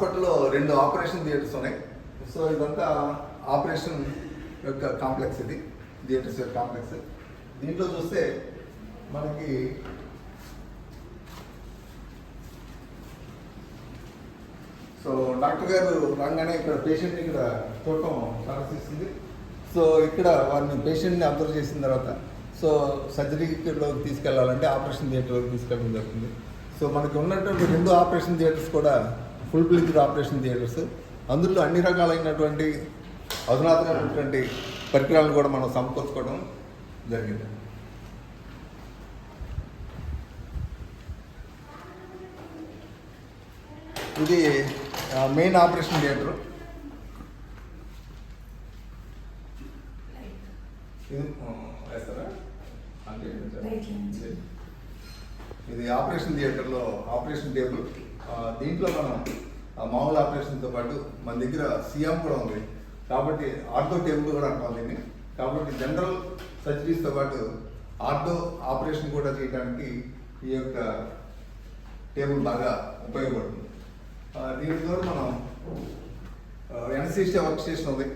హాస్పిటల్లో రెండు operation theatres ఉన్నాయి. సో ఇదంతా ఆపరేషన్ యొక్క కాంప్లెక్స్ ఇది థియేటర్స్ యొక్క కాంప్లెక్స్. దీంట్లో చూస్తే మనకి సో డాక్టర్ గారు రాగానే ఇక్కడ పేషెంట్ని ఇక్కడ చూడటం ప్రారంభిస్తుంది. సో ఇక్కడ వారిని పేషెంట్ని అబ్జర్వ్ చేసిన తర్వాత సో సర్జరీలోకి తీసుకెళ్ళాలంటే ఆపరేషన్ థియేటర్లోకి తీసుకెళ్ళడం జరుగుతుంది. సో మనకి ఉన్నటువంటి రెండు ఆపరేషన్ థియేటర్స్ కూడా ఫుల్ ప్లీజ్డ్ ఆపరేషన్ థియేటర్స్ అందులో అన్ని రకాలైనటువంటి అధునాతనమైనటువంటి పరికరాలను కూడా మనం సమకూర్చుకోవడం జరిగింది. ఇది మెయిన్ ఆపరేషన్ థియేటర్. ఇది ఆపరేషన్ థియేటర్లో ఆపరేషన్ టేబుల్. దీంట్లో మనం ఆ, మామూలు ఆపరేషన్తో పాటు మన దగ్గర సీఎం కూడా ఉంది. కాబట్టి ఆర్థో టేబుల్ కూడా అంటాం దీన్ని. కాబట్టి జనరల్ సర్జరీస్తో పాటు ఆర్థో ఆపరేషన్ కూడా చేయడానికి ఈ యొక్క టేబుల్ బాగా ఉపయోగపడుతుంది. దీని ద్వారా మనం ఎనసీషియా వర్క్ స్టేషన్ ఉంది.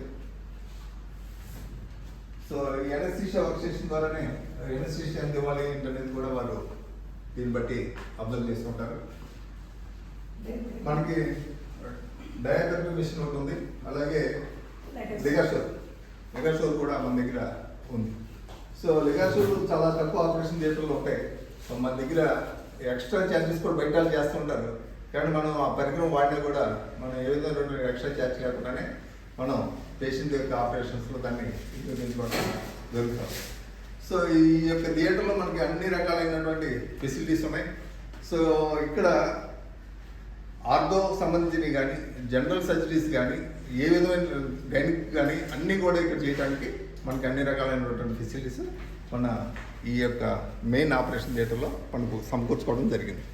సో ఈ ఎనస్థీషియా వర్క్ స్టేషన్ ద్వారానే ఎనస్థీషియా ఎంత ఇవ్వాలి ఏంటనేది కూడా వారు దీన్ని బట్టి అబ్జర్వ్ చేసుకుంటారు మనకి డయాథెరపీ మిషన్ ఒకటి ఉంది. అలాగే లిగాషోర్ లిగాషోర్ కూడా మన దగ్గర ఉంది. సో లిగాషోర్ చాలా తక్కువ ఆపరేషన్ థియేటర్లు ఉంటాయి. సో మన దగ్గర ఎక్స్ట్రా ఛార్జెస్ కూడా బయట చేస్తుంటారు కానీ మనం ఆ పరికరం వాడినా కూడా మనం ఏ విధంగా ఎక్స్ట్రా ఛార్జ్ లేకుండానే మనం పేషెంట్ యొక్క ఆపరేషన్స్లో దాన్ని ఉపయోగించుకోవడం జరుగుతాం సో ఈ యొక్క థియేటర్లో మనకి అన్ని రకాలైనటువంటి ఫెసిలిటీస్ ఉన్నాయి. సో ఇక్కడ ఆర్థో సంబంధించినవి కానీ జనరల్ సర్జరీస్ కానీ ఏ విధమైన గైనిక్ కానీ అన్నీ కూడా ఇక్కడ చేయడానికి మనకి అన్ని రకాలైనటువంటి ఫెసిలిటీస్ మన ఈ యొక్క మెయిన్ ఆపరేషన్ థియేటర్లో మనకు సమకూర్చుకోవడం జరిగింది.